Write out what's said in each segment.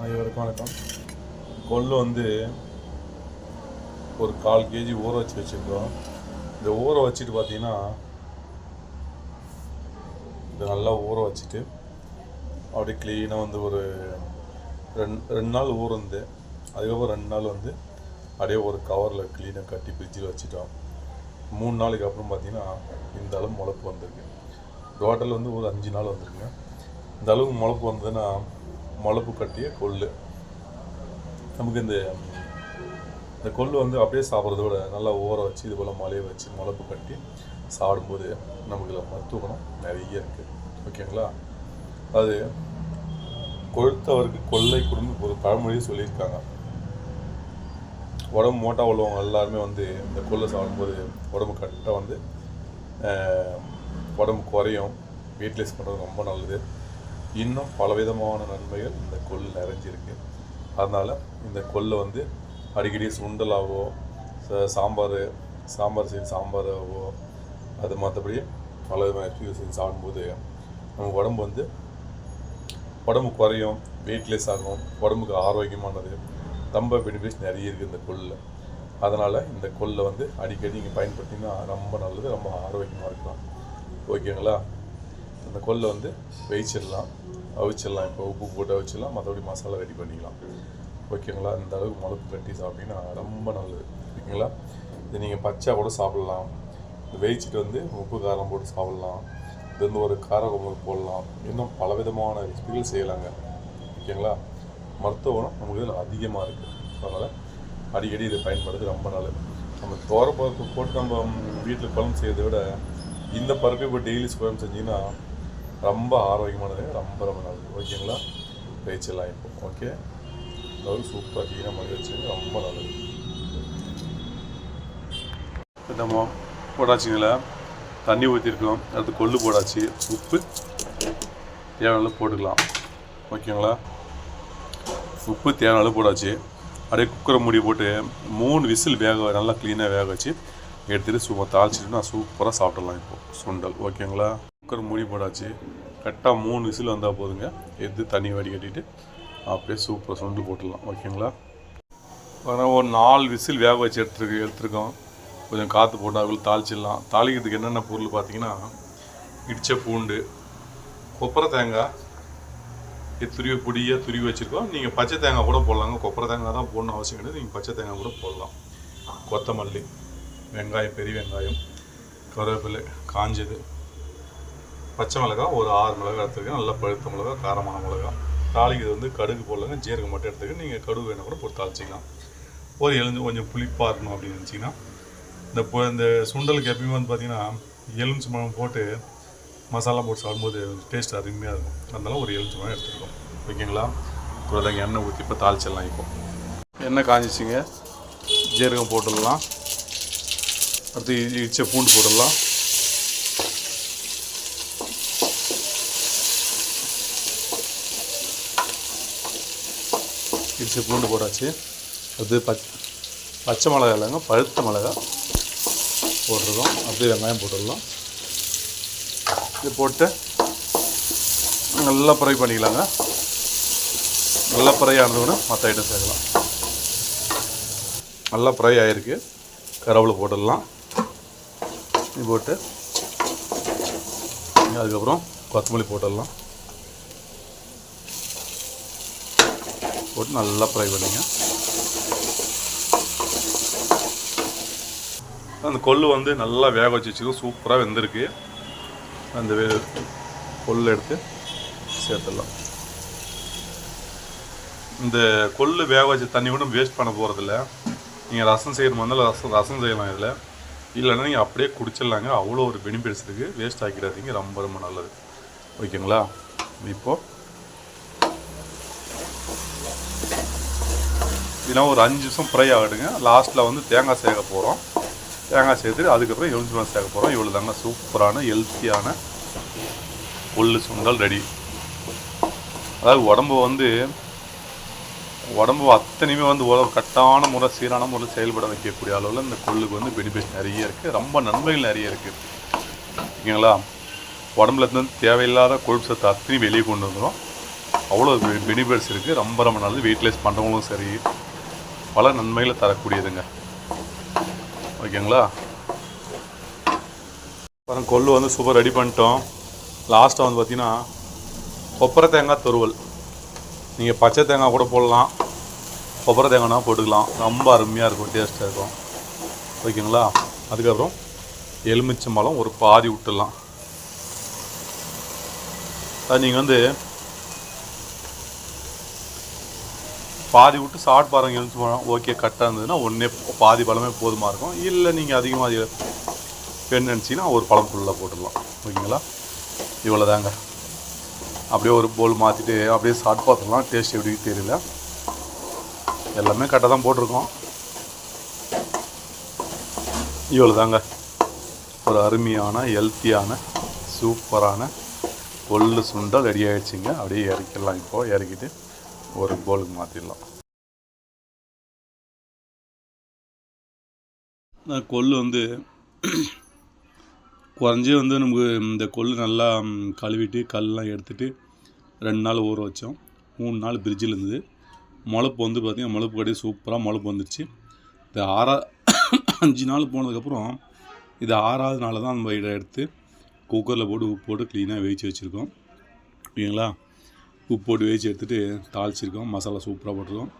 அனைவருக்கும் வணக்கம். கொள்ளு வந்து ஒரு கால் கேஜி ஊற வச்சு வச்சுருக்கோம் இந்த ஊற வச்சுட்டு பார்த்தீங்கன்னா இதை நல்லா ஊற வச்சுட்டு அப்படியே க்ளீனாக வந்து ஒரு ரெண்டு ரெண்டு நாள் ஊறந்து அதுக்கப்புறம் ரெண்டு நாள் வந்து அப்படியே ஒரு கவரில் க்ளீனாக கட்டி ஃப்ரிட்ஜில் வச்சுட்டோம். மூணு நாளைக்கு அப்புறம் பார்த்தீங்கன்னா இந்த அளவு முளப்பு வந்திருக்கு. டோட்டல் வந்து ஒரு அஞ்சு நாள் வந்திருக்குங்க. இந்த அளவுக்கு முளப்பு வந்ததுன்னா முளப்பு கட்டிய கொள்ளு. நமக்கு இந்த இந்த கொள்ளு வந்து அப்படியே சாப்பிட்றத விட நல்லா ஊற வச்சு இது போல் மலையை வச்சு முளப்பு கட்டி சாப்பிடும்போது நமக்கு இதில் மருத்துவ குணம் நிறைய இருக்குது ஓகேங்களா? அது கொழுத்தவருக்கு கொள்ளை குடும்பம் ஒரு பழமொழியை சொல்லியிருக்காங்க. உடம்பு மோட்டா உள்ளவங்க எல்லாருமே வந்து இந்த கொள்ளை சாப்பிடும்போது உடம்பு கரெக்டாக வந்து உடம்பு குறையும். வெயிட்லெஸ் பண்ணுறது ரொம்ப நல்லது. இன்னும் பலவிதமான நன்மைகள் இந்த கொல் நிறைஞ்சிருக்கு. அதனால் இந்த கொள்ளை வந்து அடிக்கடி சுண்டலாவோ சாம்பார் சாம்பார் செய்து சாம்பாராகவோ அது மற்றபடி பல விதமான செஞ்சு சாப்பிடும்போது நம்ம உடம்பு வந்து உடம்பு குறையும் வெயிட்லெஸ் ஆகும் உடம்புக்கு ஆரோக்கியமானது. ரொம்ப பெனிஃபிட்ஸ் நிறைய இருக்குது இந்த கொல்லில் அதனால் இந்த கொல்லை வந்து அடிக்கடி நீங்கள் பயன்படுத்திங்கன்னா ரொம்ப நல்லது ரொம்ப ஆரோக்கியமாக இருக்கலாம். ஓகேங்களா? அந்த கொள்ளை வந்து வெயிச்சிடலாம் அவிச்சிடலாம். இப்போ உப்பு போட்டு அவிச்சிடலாம் மற்றபடி மசாலா ரெடி பண்ணிக்கலாம். ஓகேங்களா இந்த அளவுக்கு முளப்பு கட்டி சாப்பிட்டீங்கன்னா ரொம்ப நல்லது. ஓகேங்களா இது நீங்கள் பச்சை கூட சாப்பிட்லாம். இந்த வேவிச்சிட்டு வந்து உப்பு காரம் போட்டு சாப்பிட்லாம். இது வந்து ஒரு கார குழம்பு போடலாம். இன்னும் பல விதமான ரெசிபிகள் செய்யலாங்க. ஓகேங்களா மருத்துவ குணம் நமக்கு இதில் அதிகமாக இருக்குது அதனால் அடிக்கடி இதை பயன்படுறது ரொம்ப நல்லது. நம்ம தோரப்பருப்பு போட்டு நம்ம வீட்டில் குழம்பு செய்யறதை விட இந்த பருப்பை இப்போ டெய்லி குழம்பு செஞ்சீங்கன்னா ரொம்ப ஆரோக்கியமானது ரொம்ப ரொம்ப நல்லது ஓகேங்களா? பேச்செல்லாம் இப்போ. ஓகே? அதாவது சூப்பராக க்ளீனாக பண்ணி ரொம்ப நல்லது. என்னமோ போடாச்சுங்களா தண்ணி ஊற்றிருக்கோம். அடுத்து கொள்ளு போடாச்சு. உப்பு. தேவையான அளவு போட்டுக்கலாம். ஓகேங்களா? உப்பு தேவையான அளவு போடாச்சு. அப்படியே குக்கரை மூடி போட்டு மூணு விசில் வேக நல்லா க்ளீனாக வேக வச்சு எடுத்துகிட்டு சும்மா தாளிச்சிட்டு நான் சூப்பராக சாப்பிடலாம் இப்போது சுண்டல். ஓகேங்களா? குக்கர் மூடி போடாச்சு. கரெக்டாக மூணு விசில் வந்தால் போதுங்க. எது தண்ணி வடி கட்டிட்டு அப்படியே சூப்பராக சுண்டு போட்டுடலாம். ஓகேங்களா? ஆனால் ஒரு நாலு விசில் வேக வச்சு எடுத்துருக்கு எடுத்துருக்கோம். கொஞ்சம் காற்று போட்டு அதுக்குள்ள தாளிச்சிடலாம். தாளிக்கிறதுக்கு என்னென்ன பொருள் பார்த்தீங்கன்னா இடித்த பூண்டு கொப்பரை தேங்காய் இது துருவி பொடியாக துருவி வச்சுருக்கோம். நீங்கள் பச்சை தேங்காய் கூட போடலாங்க. கொப்பரை தேங்காய் தான் போடணும் அவசியம் கிடையாது. நீங்கள் பச்சை தேங்காய் கூட போடலாம். கொத்தமல்லி வெங்காயம் பெரிய வெங்காயம் கருவேப்பிலை காஞ்சது பச்சை மிளகாய் ஒரு ஆறு மிளகாய் எடுத்துருக்கேன். நல்லா பழுத்த மிளகாய் காரமான மிளகாய் தாளிக்கிறது வந்து கடுகு போடலங்க. ஜீரகம் மட்டும் எடுத்துக்க நீங்கள் கடுகு வேணால் கூட போட்டு தாளிச்சிக்கலாம். ஒரு எலுஞ்சு கொஞ்சம் புளிப்பாக இருக்கணும் அப்படின்னு நினச்சிங்கன்னா இந்த இப்போ இந்த சுண்டலுக்கு எப்பயுமே வந்து பார்த்திங்கன்னா எலுமிச்சு பழம் போட்டு மசாலா போட்டு சாப்பிடும்போது டேஸ்ட் அருமையாக இருக்கும். அதனால ஒரு எலுமிச்சை பழம் எடுத்துருக்கோம். ஓகேங்களா? உருளைங்க எண்ணெய் ஊற்றி இப்போ தாளிச்சிடலாம் இப்போ. எண்ணெய் காஞ்சிச்சிங்க. ஜீரகம் போட்டுடலாம். அடுத்து இடிச்ச பூண்டு போட்டுடலாம். இடித்து பூண்டு போடாச்சு அது பச் பச்சை மிளகா இல்லைங்க பழுத்த மிளகா போட்டிருக்கோம். அப்படியே வெங்காயம் போட்டுடலாம். இது போட்டு நல்லா ஃப்ரை பண்ணிக்கலாங்க. நல்லா ஃப்ரை ஆனதுன்னு மற்ற ஐட்டம் சேர்க்கலாம். நல்லா ஃப்ரை ஆகிருக்கு கருவேப்பிலை போட்டுடலாம். இது போட்டு அதுக்கப்புறம் கொத்தமல்லி போட்டுடலாம். போட்டு நல்லா ஃப்ரை பண்ணிங்க. அந்த கொள்ளு வந்து நல்லா வேக வச்சு வச்சுக்கோ சூப்பராக வெந்திருக்கு. அந்த வே கொள்ளு எடுத்து சேர்த்துடலாம். இந்த கொள்ளு வேக வச்ச தண்ணி கூட வேஸ்ட் பண்ண போகிறதில்ல நீங்கள் ரசம் செய்கிற மாதிரி இருந்தாலும் ரசம் ரசம் செய்யலாம் இதில். இல்லைன்னா நீங்கள் அப்படியே குடிச்சிடலாங்க. அவ்வளோ ஒரு பெனிஃபிட்ஸ் இருக்குது வேஸ்ட் ஆக்கிடாதீங்க. ரொம்ப ரொம்ப நல்லது. ஓகேங்களா? இப்போது இதெல்லாம் ஒரு அஞ்சு நிமிஷம் ஃப்ரை ஆகிடுங்க. லாஸ்ட்டில் வந்து தேங்காய் சேர்க்க போகிறோம். தேங்காய் சேர்த்துட்டு அதுக்கப்புறம் எலுமிச்சை பழம் சேர்க்க போகிறோம். இவ்வளோ தாங்க சூப்பரான ஹெல்த்தியான கொள்ளு சுண்டல் ரெடி அதாவது உடம்பு வந்து உடம்பு அத்தனையுமே வந்து ஒரு கட்டான முறை சீரான முறை செயல்பட வைக்கக்கூடிய அளவில் இந்த கொள்ளுக்கு வந்து பெனிஃபிட் நிறைய இருக்குது ரொம்ப நன்மைகள் நிறைய இருக்குது ஓகேங்களா? உடம்புல இருந்து தேவையில்லாத கொழுப்பு சத்து அத்தனையும் வெளியே கொண்டு வந்துடும் அவ்வளோ பெனிஃபிட்ஸ் இருக்குது ரொம்ப ரொம்ப நல்லது. வெயிட் லைஸ் பண்ணுறவங்களும் சரி பல நன்மைகளை தரக்கூடியதுங்க. ஓகேங்களா? அப்புறம் கொள்ளு வந்து சூப்பர் ரெடி பண்ணிட்டோம். லாஸ்ட்டாக வந்து பார்த்தீங்கன்னா கொப்பரை தேங்காய் துருவல். நீங்கள் பச்சை தேங்காய் கூட போடலாம். கொப்பரை தேங்காய்னா போட்டுக்கலாம். ரொம்ப அருமையாக இருக்கும் டேஸ்ட்டாக இருக்கும். ஓகேங்களா? அதுக்கப்புறம் எலுமிச்சம்பழம் ஒரு பாதி விட்டுடலாம். அது நீங்கள் வந்து பாதி விட்டு சாப்பிட்டு பாருங்க எலுமிச்சம்பழம் ஓகே கட்டாக இருந்ததுன்னா ஒன்றே பாதி பழமே போதுமாக இருக்கும். இல்லை நீங்கள் அதிகமாக அது வேணும்னு நினச்சிங்கன்னா ஒரு பழம் ஃபுல்லாக போட்டுடலாம். ஓகேங்களா? இவ்வளோ தாங்க அப்படியே ஒரு போல் மாற்றிட்டு அப்படியே ஷார்ட் பார்த்துடலாம் டேஸ்ட் எப்படி தெரியல. எல்லாமே கரெக்டாக தான் போட்டிருக்கோம். இவ்வளோ தாங்க ஒரு அருமையான ஹெல்த்தியான சூப்பரான கொள்ளு சுண்டல் ரெடி ஆகிடுச்சிங்க அப்படியே இறக்கிடலாம் இப்போது இறக்கிட்டு. ஒரு போலுக்கு மாற்றிடலாம் கொள்ளு வந்து குறைஞ்சி வந்து நமக்கு இந்த கொள்ளு நல்லா கழுவிட்டு கல்லாம் எடுத்துகிட்டு ரெண்டு நாள் ஊற வச்சோம். மூணு நாள் பிரிட்ஜில் இருந்தது. முளப்பு வந்து பார்த்திங்கன்னா முளப்பு கடி சூப்பராக முளப்பு வந்துடுச்சு இந்த ஆறா அஞ்சு நாள் போனதுக்கப்புறம் இது ஆறாவது நாள் தான் நம்ம இதை எடுத்து குக்கரில் போட்டு உப்பு போட்டு க்ளீனாக வேவிச்சு வச்சுருக்கோம். ஓகேங்களா உப்பு போட்டு வேச்சு எடுத்துகிட்டு தாளிச்சிருக்கோம். மசாலா சூப்பராக போட்டிருக்கோம்.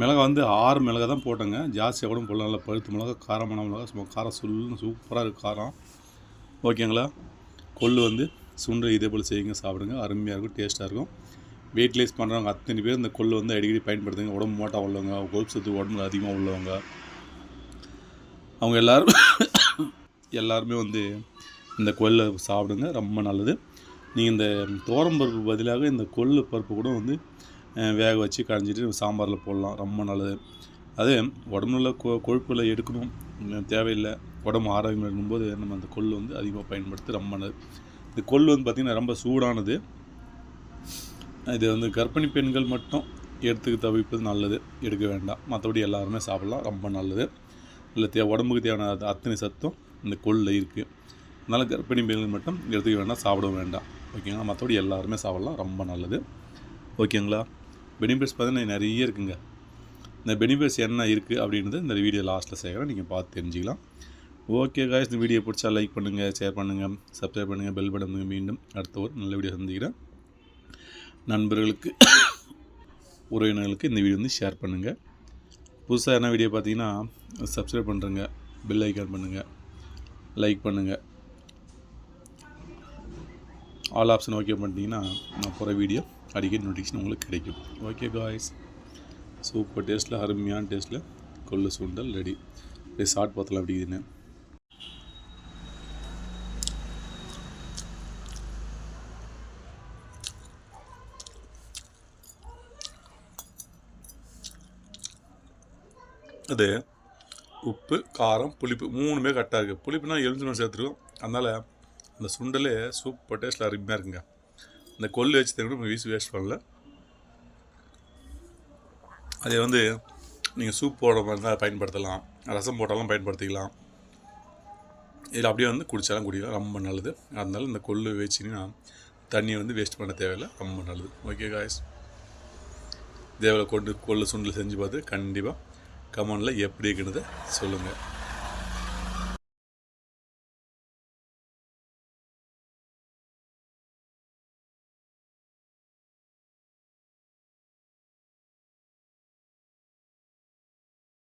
மிளகா வந்து ஆறு மிளகா தான் போட்டேங்க. ஜாஸ்தியாக கூட போடலாம் நல்லா பழுத்து மிளகா காரமான மிளகா சும்மா காரம் சொல்லுன்னு சூப்பராக இருக்குது காரம். ஓகேங்களா? கொள்ளு வந்து சுண்டை இதே போல் செய்யுங்க சாப்பிடுங்க. அருமையாக இருக்கும் டேஸ்ட்டாக இருக்கும். வெயிட் லைஸ் பண்ணுறவங்க அத்தனை பேர் இந்த கொள்ளு வந்து அடிக்கடி பயன்படுத்துங்க. உடம்பு மோட்டாக உள்ளவங்க கொழுப்பு சத்து உடம்புல அதிகமாக உள்ளவங்க. அவங்க எல்லாரும் எல்லாருமே வந்து இந்த கொள்ளை சாப்பிடுங்க. ரொம்ப நல்லது. நீங்கள் இந்த தோரம் பருப்பு பதிலாக இந்த கொள்ளு பருப்பு கூட வந்து வேக வச்சு கடைஞ்சிட்டு சாம்பாரில் போடலாம். ரொம்ப நல்லது. அது உடம்புல கொ கொழுப்புகளை எடுக்கணும். தேவையில்லை. உடம்பு ஆரோக்கியம் இருக்கும்போது நம்ம அந்த கொள்ளு வந்து அதிகமாக பயன்படுத்தி ரொம்ப நல்லது. இந்த கொள்ளு வந்து பார்த்திங்கன்னா ரொம்ப சூடானது. இது வந்து கர்ப்பிணி பெண்கள் மட்டும் எடுத்துக்க தவிர்ப்பது நல்லது. எடுக்க வேண்டாம். மற்றபடி எல்லாருமே சாப்பிட்லாம். ரொம்ப நல்லது. இல்லை தே உடம்புக்கு தேவையான அத்தனை சத்தும் இந்த கொள்ளில் இருக்குது அதனால் கர்ப்பிணி பெண்கள் மட்டும் எடுத்துக்க வேண்டாம். சாப்பிட வேண்டாம். ஓகேங்களா? மற்றபடி எல்லாருமே சாப்பிடலாம். ரொம்ப நல்லது. ஓகேங்களா? பெனிஃபிட்ஸ் பார்த்தீங்கன்னா நிறைய இருக்குங்க. இந்த பெனிஃபிட்ஸ் என்ன இருக்குது அப்படின்றது இந்த வீடியோ லாஸ்ட்டில் செய்கிறேன் நீங்கள் பார்த்து தெரிஞ்சுக்கலாம். ஓகே காய்ஸ் இந்த வீடியோ பிடிச்சா லைக் பண்ணுங்கள் ஷேர் பண்ணுங்கள் சப்ஸ்கிரைப் பண்ணுங்கள் பெல் பட்டன் மீண்டும் அடுத்த ஒரு நல்ல வீடியோ சந்திக்கிறேன். நண்பர்களுக்கு உறவினர்களுக்கு இந்த வீடியோ வந்து ஷேர் பண்ணுங்கள் புதுசாக என்ன வீடியோ பார்த்தீங்கன்னா சப்ஸ்கிரைப் பண்ணுறங்க பெல் ஐக்கான் பண்ணுங்கள் லைக் பண்ணுங்கள் ஆல் ஆப்ஷன் ஓகே பண்ணிட்டீங்கன்னா நான் போகிற வீடியோ அடிக்கடி நோட்டிஃபிகேஷன் உங்களுக்கு கிடைக்கும். ஓகே காய்ஸ் சூப்பர் டேஸ்ட்டில் அருமையான டேஸ்ட்டில் கொள்ளு சுண்டல் ரெடி அப்படியே சாப்பிட்டு பார்த்தலாம் அப்படின்னு அது உப்பு காரம் புளிப்பு மூணுமே கரெக்டாக இருக்குது புளிப்புனா எலுமிச்சம் சேர்த்துருக்கோம். அதனால் அந்த சுண்டலே சூப்பர் டேஸ்ட்டில் அருமையாக இருக்குங்க. இந்த கொள்ளு வச்சு தருவது நம்ம வீசி வேஸ்ட் பண்ணல. அதே வந்து நீங்கள் சூப் போடுற மாதிரி இருந்தால் பயன்படுத்தலாம். ரசம் போட்டாலும் பயன்படுத்திக்கலாம். இதில் அப்படியே வந்து குடித்தாலும் குடிக்கலாம். ரொம்ப நல்லது. அதனால இந்த கொள்ளு வச்சுன்னா தண்ணியை வந்து வேஸ்ட் பண்ண தேவையில்லை. ரொம்ப நல்லது. ஓகே காய்ஸ் தேவையில் கொண்டு கொள்ளு சுண்டல் செஞ்சு பார்த்து கண்டிப்பாக கமெண்டில் எப்படி இருக்குன்றதை சொல்லுங்கள்